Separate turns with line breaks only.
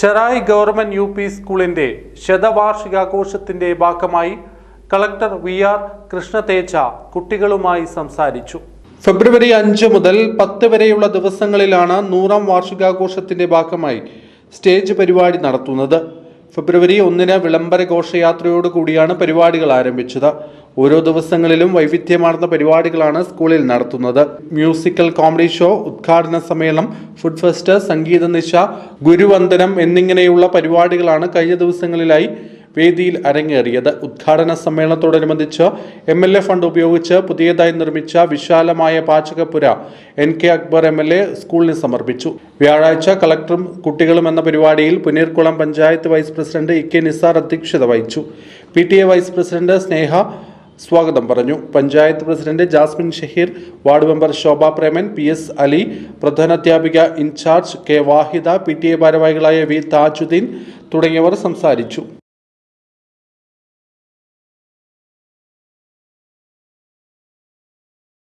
Cherai government U P സ്കൂളിന്റെ ശതവാർഷികാഘോഷത്തിന്റെ ഭാഗമായി collector V R Krishna Teja കുട്ടികളുമായി സംസാരിച്ചു. ഫെബ്രുവരി അഞ്ച് മുതൽ പത്ത് വരെയുള്ള ദിവസങ്ങളിലാണ് നൂറാം വാർഷികാഘോഷത്തിന്റെ ഭാഗമായി സ്റ്റേജ് പരിപാടി നടത്തുന്നത്. ഫെബ്രുവരി ഒന്നിന് വിളംബര ഘോഷയാത്രയോടുകൂടിയാണ് പരിപാടികൾ ആരംഭിച്ചത്. ഓരോ ദിവസങ്ങളിലും വൈവിധ്യമാർന്ന പരിപാടികളാണ് സ്കൂളിൽ നടത്തുന്നത്. മ്യൂസിക്കൽ കോമഡി ഷോ ഉദ്ഘാടന സമ്മേളനം ഫുഡ് ഫെസ്റ്റ് സംഗീത നിശ ഗുരുവന്ദനം എന്നിങ്ങനെയുള്ള പരിപാടികളാണ് കഴിഞ്ഞ ദിവസങ്ങളിലായി വേദിയിൽ അരങ്ങേറിയത് ഉദ്ഘാടന സമ്മേളനത്തോടനുബന്ധിച്ച് എം എൽ എ ഫണ്ട് ഉപയോഗിച്ച് പുതിയതായി നിർമ്മിച്ച വിശാലമായ പാചകപ്പുര N K Akbar M L A സ്കൂളിന് സമർപ്പിച്ചു. വ്യാഴാഴ്ച കളക്ടറും കുട്ടികളും എന്ന പരിപാടിയിൽ Puneerkulam panchayat vice president E K Nisar അധ്യക്ഷത വഹിച്ചു. P T A vice president Sneha സ്വാഗതം പറഞ്ഞു. Panchayat president Jasmin Shaheer ward member Shobha Preman P S Ali പ്രധാനാധ്യാപിക in charge K Vahida P T A ഭാരവാഹികളായ V Thajudheen തുടങ്ങിയവർ സംസാരിച്ചു.